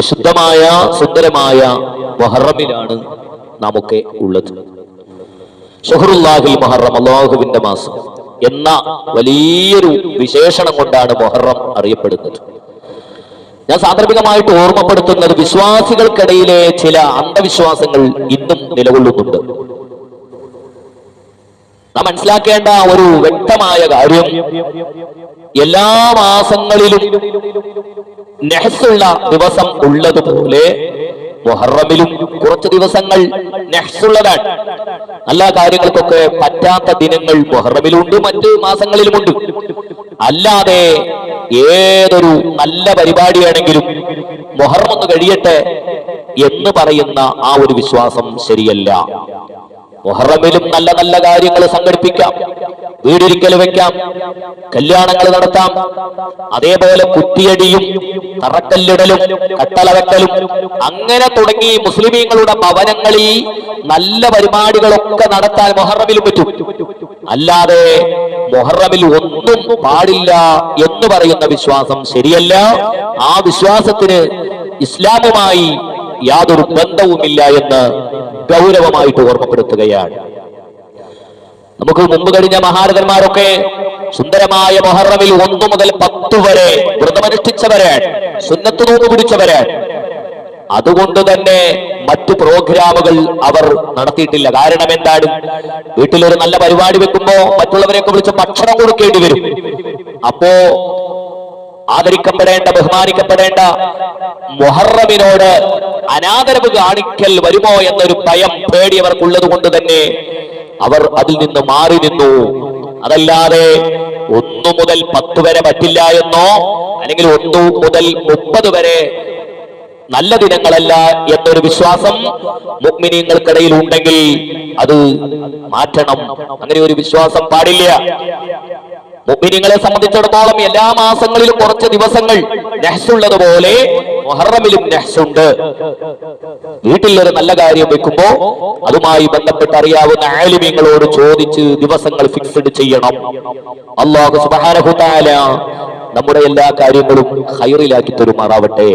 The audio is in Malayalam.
വിശുദ്ധമായ സുന്ദരമായ മൊഹറമിലാണ് നമുക്ക് ഉള്ളത്. ഷഹറുല്ലാഹിൽ മൊഹറം അള്ളാഹുവിന്റെ മാസം എന്ന വലിയൊരു വിശേഷണം കൊണ്ടാണ് മൊഹറം അറിയപ്പെടുന്നത്. ഞാൻ സാന്ദർഭികമായിട്ട് ഓർമ്മപ്പെടുത്തുന്നത് വിശ്വാസികൾക്കിടയിലെ ചില അന്ധവിശ്വാസങ്ങൾ ഇന്നും നിലകൊള്ളുന്നുണ്ട്. നാം മനസ്സിലാക്കേണ്ട ഒരു വ്യക്തമായ കാര്യം. എല്ലാ മാസങ്ങളിലും നെഹ്സുള്ള ദിവസം ഉള്ളതുപോലെ മുഹറമിലും കുറച്ച് ദിവസങ്ങൾ നെഹ്സുള്ളതാണ്. നല്ല കാര്യങ്ങൾക്കൊക്കെ പറ്റാത്ത ദിനങ്ങൾ മുഹറമിലുണ്ട് മറ്റ് മാസങ്ങളിലുമുണ്ട്. അല്ലാതെ ഏതൊരു നല്ല പരിപാടിയാണെങ്കിലും മുഹറം ഒന്ന് കഴിയട്ടെ എന്ന് പറയുന്ന ആ ഒരു വിശ്വാസം ശരിയല്ല. മുഹറമിലും നല്ല നല്ല കാര്യങ്ങൾ സംഘടിപ്പിക്കാം. വീടൊരിക്കൽ വെക്കാം. കല്യാണങ്ങൾ നടത്താം. അതേപോലെ കുത്തിയടിയും തറക്കല്ലിടലും കട്ടള വെക്കലും അങ്ങനെ തുടങ്ങി മുസ്ലിമീങ്ങളുടെ ഭവനങ്ങളിൽ നല്ല പരിപാടികളൊക്കെ നടത്താൻ മുഹറമിലും പറ്റും. അല്ലാതെ മുഹറമിൽ ഒന്നും പാടില്ല എന്ന് പറയുന്ന വിശ്വാസം ശരിയല്ല. ആ വിശ്വാസത്തിന് ഇസ്ലാമുമായി യാതൊരു ബന്ധവുമില്ല എന്ന് ഗൗരവമായിട്ട് ഓർമ്മപ്പെടുത്തുകയാണ്. നമുക്ക് മുമ്പ് കഴിഞ്ഞ മഹാരഥന്മാരൊക്കെ സുന്ദരമായ മൊഹറമിൽ ഒന്നു മുതൽ പത്ത് വരെ വ്രതമനുഷ്ഠിച്ചവരാണ് സുന്നത്ത് നോക്കു പിടിച്ചവരാണ് അതുകൊണ്ട് തന്നെ മറ്റു പ്രോഗ്രാമുകൾ അവർ നടത്തിയിട്ടില്ല. കാരണം എന്താണ്? വീട്ടിലൊരു നല്ല പരിപാടി വെക്കുമ്പോ മറ്റുള്ളവരെയൊക്കെ വിളിച്ച് ഭക്ഷണം കൊടുക്കേണ്ടി വരും. അപ്പോ ആദരിക്കപ്പെടേണ്ട ബഹുമാനിക്കപ്പെടേണ്ട മൊഹറമിനോട് അനാദരവ് കാണിക്കൽ വരുമോ എന്നൊരു ഭയം പേടി അവർക്കുള്ളത് കൊണ്ട് തന്നെ അവർ അതിൽ നിന്ന് മാറി നിന്നു. അതല്ലാതെ ഒന്നു മുതൽ പത്ത് വരെ പറ്റില്ല എന്നോ അല്ലെങ്കിൽ ഒന്നു മുതൽ മുപ്പത് വരെ നല്ല ദിനങ്ങളല്ല എന്നൊരു വിശ്വാസം മുഗ്മിനീങ്ങൾക്കിടയിൽ ഉണ്ടെങ്കിൽ അത് മാറ്റണം. അങ്ങനെ ഒരു വിശ്വാസം പാടില്ല. മുഗ്മിനിങ്ങളെ സംബന്ധിച്ചിടത്തോളം എല്ലാ മാസങ്ങളിലും കുറച്ച് ദിവസങ്ങൾ നെഹ്സുള്ളതുപോലെ മൊഹറമിലും നെഹ്സുണ്ട്. വീട്ടിൽ ഒരു നല്ല കാര്യം വെക്കുമ്പോ അതുമായി ബന്ധപ്പെട്ട് അറിയാവുന്ന ആലിമ്യങ്ങളോട് ചോദിച്ച് ദിവസങ്ങൾ ഫിക്സ്ഡ് ചെയ്യണം. അള്ളാഹു സുബാനഹുതാല നമ്മുടെ എല്ലാ കാര്യങ്ങളും ഹൈറിലാക്കി തരുമാറാവട്ടെ.